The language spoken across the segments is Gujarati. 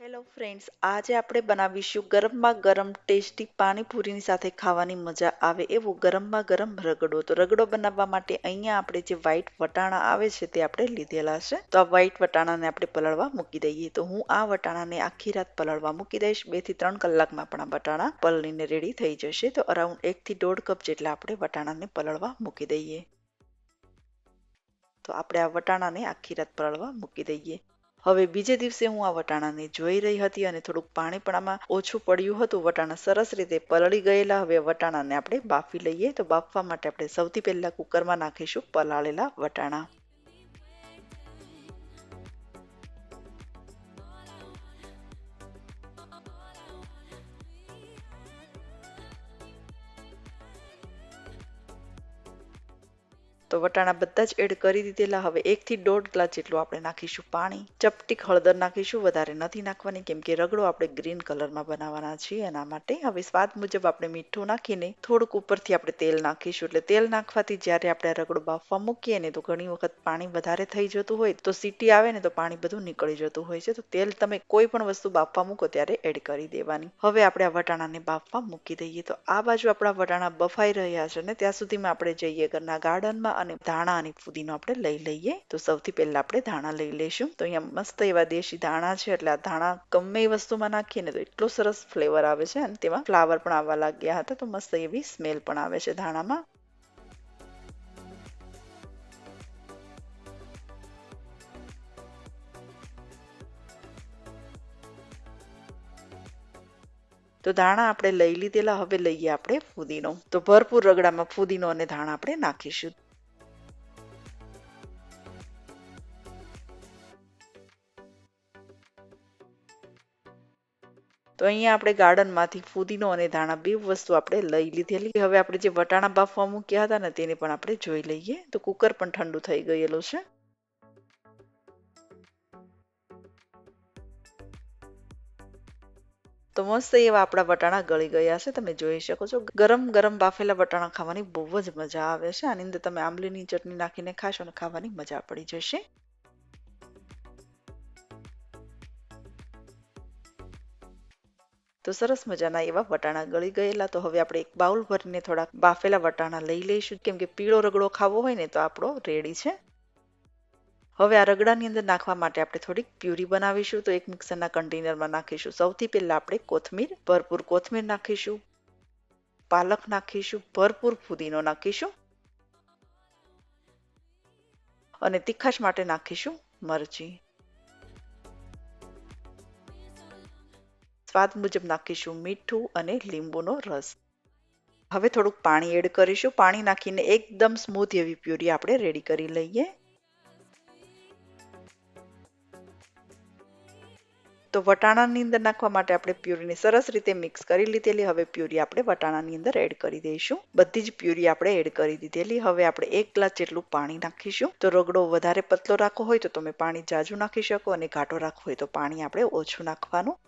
હેલો ફ્રેન્ડ્સ આજે આપણે બનાવીશું ગરમમાં ગરમ ટેસ્ટી પાણીપુરીની સાથે ખાવાની મજા આવે એવો ગરમમાં ગરમ રગડો. તો રગડો બનાવવા માટે અહીંયા આપણે જે વ્હાઈટ વટાણા આવે છે તે આપણે લીધેલા છે. તો આ વ્હાઈટ વટાણાને આપણે પલળવા મૂકી દઈએ. તો હું આ વટાણાને આખી રાત પલળવા મૂકી દઈશ. બેથી ત્રણ કલાકમાં પણ આ વટાણા પલળીને રેડી થઈ જશે. તો અરાઉન્ડ એક થી દોઢ કપ જેટલા આપણે વટાણાને પલળવા મૂકી દઈએ. તો આપણે આ વટાણાને આખી રાત પલળવા મૂકી દઈએ. હવે બીજે દિવસે હું આ વટાણાને જોઈ રહી હતી અને થોડુંક પાણી પણ આમાં ઓછું પડ્યું હતું. વટાણા સરસ રીતે પલળી ગયેલા. હવે વટાણાને આપણે બાફી લઈએ તો બાફવા માટે આપણે સૌથી પહેલા કુકરમાં નાખીશું પલાળેલા વટાણા. તો વટાણા બધા જ એડ કરી દીધેલા. હવે એકથી દોઢ ગ્લાસ જેટલું આપણે નાખીશું પાણી. ચપટીક હળદર નાખીશું. વધારે નથી નાખવાની કેમ કે રગડો આપણે ગ્રીન કલરમાં બનાવવાના છીએ. એના માટે હવે સ્વાદ મુજબ આપણે મીઠું નાખીને થોડુંક ઉપરથી આપણે તેલ નાખીશું. એટલે તેલ નાખવાથી જ્યારે આપણે રગડો બાફવા મૂકીએ ને તો ઘણી વખત પાણી વધારે થઈ જતું હોય તો સીટી આવે ને તો પાણી બધું નીકળી જતું હોય છે. તો તેલ તમે કોઈ પણ વસ્તુ બાફવા મૂકો ત્યારે એડ કરી દેવાની. હવે આપણે આ વટાણાને બાફવા મૂકી દઈએ. તો આ બાજુ આપણા વટાણા બફાઈ રહ્યા છે ને ત્યાં સુધીમાં આપણે જઈએ ઘરના ગાર્ડનમાં અને ધાણા અને ફુદીનો આપણે લઈ લઈએ. તો સૌથી પહેલા આપણે ધાણા લઈ લઈશું. તો અહીંયા મસ્ત એવા દેશી ધાણા છે. એટલે આ ધાણા ગમે એ વસ્તુમાં નાખીએ ને તો એટલો સરસ ફ્લેવર આવે છે અને તેમાં ફ્લાવર પણ આવવા લાગ્યા હતા. તો મસ્ત એવી સ્મેલ પણ આવે છે ધાણામાં. તો ધાણા આપણે લઈ લીધેલા. હવે લઈએ આપણે ફુદીનો. તો ભરપૂર રગડામાં ફુદીનો અને ધાણા આપણે નાખીશું. તો અહીંયા આપણે ગાર્ડનમાંથી ફુદીનો અને ધાણા બે વસ્તુ આપણે લઈ લીધેલી. હવે આપણે જે વટાણા બાફવા મૂક્યા હતા ને તેને પણ આપણે જોઈ લઈએ. તો કુકર પણ ઠંડુ થઈ ગયેલું છે. તો મસ્ત એવા આપણા વટાણા ગળી ગયા છે. તમે જોઈ શકો છો. ગરમ ગરમ બાફેલા વટાણા ખાવાની બહુ જ મજા આવે છે. આની અંદર તમે આંબલીની ચટણી નાખીને ખાશો ને ખાવાની મજા પડી જશે. તો સરસ મજાના એવા વટાણા ગળી ગયેલા. તો હવે આપણે એક બાઉલ ભરીને થોડાક બાફેલા વટાણા લઈ લઈશું. કેમ કે પીળો રગડો ખાવો હોય ને તો આપણો રેડી છે. હવે આ રગડાની અંદર નાખવા માટે આપણે થોડીક પ્યુરી બનાવીશું. તો એક મિક્સરના કન્ટેનરમાં નાખીશું. સૌથી પહેલા આપણે કોથમીર, ભરપૂર કોથમીર નાખીશું. પાલક નાખીશું. ભરપૂર ફુદીનો નાખીશું. અને તીખાશ માટે નાખીશું મરચી. સ્વાદ મુજબ નાખીશું મીઠું અને લીંબુનો રસ. હવે થોડુંક પાણી એડ કરીશું. પાણી નાખીને એકદમ સ્મૂથ એવી પ્યુરી આપણે રેડી કરી લઈએ. તો વટાણાની અંદર નાખવા માટે આપણે પ્યુરીને સરસ રીતે મિક્સ કરી લીધેલી હવે પ્યુરી આપણે વટાણાની અંદર એડ કરી દઈશું. બધી જ પ્યુરી આપણે એડ કરી દીધેલી. હવે આપણે એક ગ્લાસ જેટલું પાણી નાખીશું. તો રગડો વધારે પતલો રાખવો હોય તો તમે પાણી જાજુ નાખી શકો અને ઘાટો રાખવો હોય તો પાણી આપણે ઓછું નાખવાનું.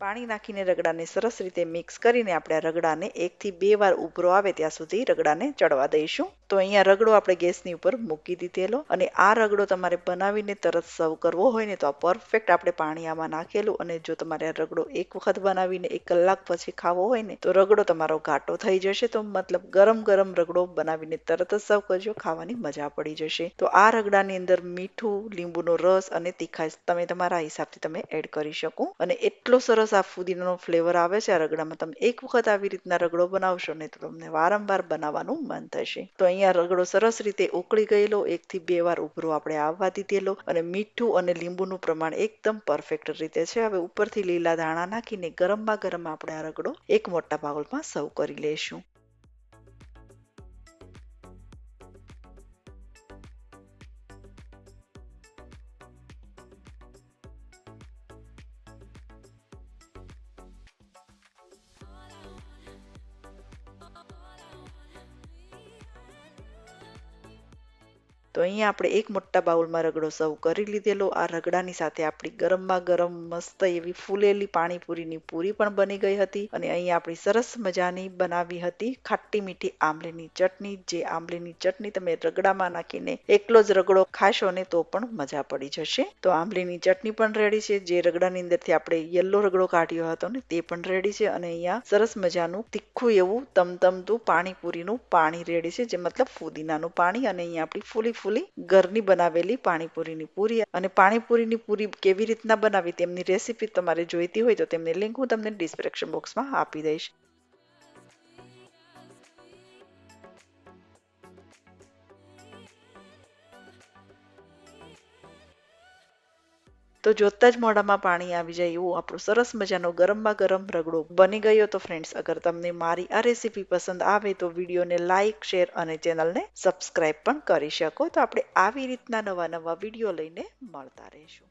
પાણી નાખીને રગડાને સરસ રીતે મિક્સ કરીને આપણે રગડાને એકથી બે વાર ઉભરો આવે ત્યાં સુધી રગડાને ચડવા દઈશું. તો અહીંયા રગડો આપણે ગેસની ઉપર મૂકી દીધેલો અને આ રગડો તમારે બનાવીને તરત સર્વ કરવો હોય ને તો આ પરફેક્ટ આપણે પાણી આમાં નાખેલું અને જો તમારે આ રગડો એક વખત બનાવીને એક કલાક પછી ખાવો હોય ને તો રગડો તમારો ઘાટો થઈ જશે. તો મતલબ ગરમ ગરમ રગડો બનાવીને તરત જ સર્વ કરજો, ખાવાની મજા પડી જશે. તો આ રગડાની અંદર મીઠું, લીંબુનો રસ અને તીખાશ તમે તમારા હિસાબથી તમે એડ કરી શકો. અને એટલો સરસ આ ફુદીનાનો ફ્લેવર આવે છે આ રગડામાં, તમે એક વખત આવી રીતના રગડો બનાવશો ને તો તમને વારંવાર બનાવવાનું મન થશે. તો અહીંયા રગડો સરસ રીતે ઉકળી ગયેલો. એકથી બે વાર ઉભરો આપણે આવવા દીધેલો અને મીઠું અને લીંબુનું પ્રમાણ એકદમ પરફેક્ટ રીતે છે. હવે ઉપરથી લીલા ધાણા નાખીને ગરમમાં ગરમ આપણે આ રગડો એક મોટા બાઉલમાં સર્વ કરી લઈશું. તો અહીંયા આપણે એક મોટા બાઉલમાં રગડો સર્વ કરી લીધેલો. આ રગડાની સાથે આપણી ગરમમાં ગરમ મસ્ત એવી ફૂલેલી પાણીપુરીની પૂરી પણ બની ગઈ હતી અને અહીંયા આપણી સરસ મજાની બનાવી હતી ખાટી મીઠી આંબલીની ચટણી. જે આંબલીની ચટણી તમે રગડામાં નાખીને એકલો જ રગડો ખાશો ને તો પણ મજા પડી જશે. તો આંબલીની ચટણી પણ રેડી છે. જે રગડાની અંદરથી આપણે યલો રગડો કાઢ્યો હતો ને તે પણ રેડી છે અને અહીંયા સરસ મજાનું તીખું એવું તમતમતું પાણીપુરીનું પાણી રેડી છે. જે મતલબ ફુદીનાનું પાણી અને અહીંયા આપણી ફૂલી ફૂલી ઘરની બનાવેલી પાણીપુરીની પૂરી અને પાણીપુરીની પૂરી કેવી રીતના બનાવી તેમની રેસીપી તમારે જોઈતી હોય તો તેમની લિંક હું તમને ડિસ્ક્રિપ્શન બોક્સમાં આપી દઈશ. તો જોતા જ મોઢામાં પાણી આવી જાય એવું આપણું સરસ મજાનો ગરમમાં ગરમ રગડો બની ગયો તો ફ્રેન્ડ્સ અગર તમને મારી આ રેસીપી પસંદ આવે તો વિડીયોને લાઇક શેર અને ચેનલને સબસ્ક્રાઇબ પણ કરી શકો. તો આપણે આવી રીતના નવા નવા વીડિયો લઈને મળતા રહીશું.